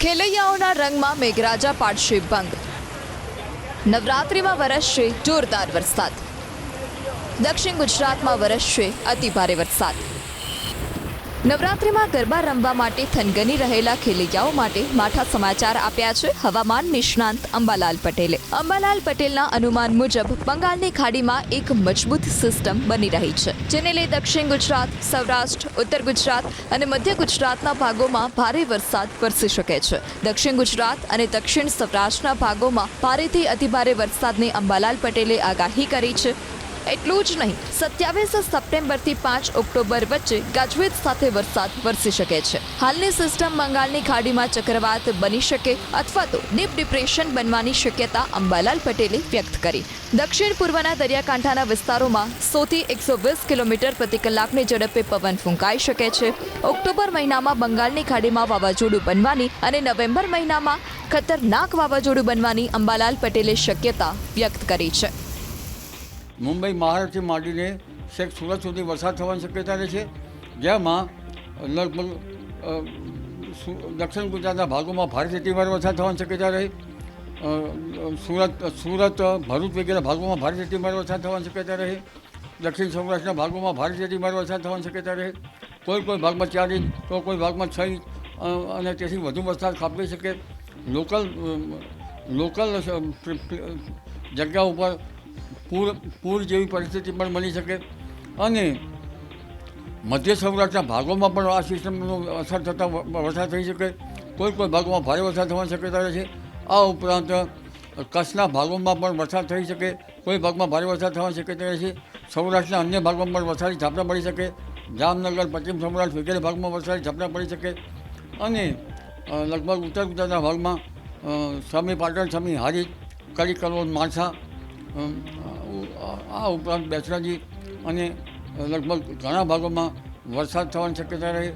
ખેલૈયાઓના રંગમાં મેઘરાજા પાડશે ભંગ. નવરાત્રિમાં વરસશે જોરદાર વરસાદ. દક્ષિણ ગુજરાતમાં વરસશે અતિભારે વરસાદ. નવરાત્રિમાં ગરબા રમવા માટે થનગની રહેલા ખેલૈયાઓ માટે માઠા સમાચાર આપ્યા છે હવામાન નિષ્ણાંત અંબાલાલ પટેલે. અંબાલાલ પટેલના અનુમાન મુજબ બંગાળની ખાડીમાં એક મજબૂત સિસ્ટમ બની રહી છે, જેને લઈ દક્ષિણ ગુજરાત, સૌરાષ્ટ્ર, ઉત્તર ગુજરાત અને મધ્ય ગુજરાતના ભાગોમાં ભારે વરસાદ વરસી શકે છે. દક્ષિણ ગુજરાત અને દક્ષિણ સૌરાષ્ટ્રના ભાગોમાં ભારેથી અતિભારે વરસાદની અંબાલાલ પટેલે આગાહી કરી છે એટલું જ નહીં, સત્યાવીસ સપ્ટેમ્બરથી પાંચ ઓક્ટોબર વચ્ચે ગાજવીજ સાથે વરસાદ વરસી શકે છે. હાલની સિસ્ટમ બંગાળની ખાડીમાં ચક્રવાત બની શકે અથવા તો ડીપ ડિપ્રેશન બનવાની શક્યતા અંબાલાલ પટેલે વ્યક્ત કરી. દક્ષિણ પૂર્વના દરિયાકાંઠાના વિસ્તારોમાં સોથી એકસો વીસ કિલોમીટર પ્રતિ કલાકની ઝડપે પવન ફૂંકાઈ શકે છે. ઓક્ટોબર મહિનામાં બંગાળની ખાડીમાં વાવાઝોડું બનવાની અને નવેમ્બર મહિનામાં ખતરનાક વાવાઝોડું બનવાની અંબાલાલ પટેલે શક્યતા વ્યક્ત કરી છે. મુંબઈ મહારાષ્ટ્રથી માંડીને છેક સુરત સુધી વરસાદ થવાની શક્યતા રહે છે. જેમાં લગભગ દક્ષિણ ગુજરાતના ભાગોમાં ભારેથી અતિભારે વરસાદ થવાની શક્યતા રહે. સુરત સુરત, ભરૂચ વગેરે ભાગોમાં ભારેથી અતિભારે વરસાદ થવાની શક્યતા રહે. દક્ષિણ સૌરાષ્ટ્રના ભાગોમાં ભારેથી અતિભારે વરસાદ થવાની શક્યતા રહે. કોઈ કોઈ ભાગમાં ચાર ઇંચ, તો કોઈ ભાગમાં છ ઇંચ અને તેથી વધુ વરસાદ ખાપી શકે. લોકલ લોકલ જગ્યા ઉપર પૂર પૂર જેવી પરિસ્થિતિ પણ બની શકે. અને મધ્ય સૌરાષ્ટ્રના ભાગોમાં પણ આ સિસ્ટમનો અસર થતાં વરસાદ થઈ શકે. કોઈ કોઈ ભાગોમાં ભારે વરસાદ થવાની શક્યતા રહે છે. આ ઉપરાંત, કચ્છના ભાગોમાં પણ વરસાદ થઈ શકે. કોઈ ભાગમાં ભારે વરસાદ થવાની શક્યતા રહે છે. સૌરાષ્ટ્રના અન્ય ભાગોમાં પણ વરસાદી ઝાપટા પડી શકે. જામનગર, પશ્ચિમ સૌરાષ્ટ્ર વગેરે ભાગમાં વરસાદી ઝાપટા પડી શકે. અને લગભગ ઉત્તર ગુજરાતના ભાગમાં સમી પાટણ સમી હારી કડી કલોલ આ- આ ઉપરાંત બેચરાજી અને લગભગ ઘણા ભાગોમાં વરસાદ થવાની શક્યતા રહે.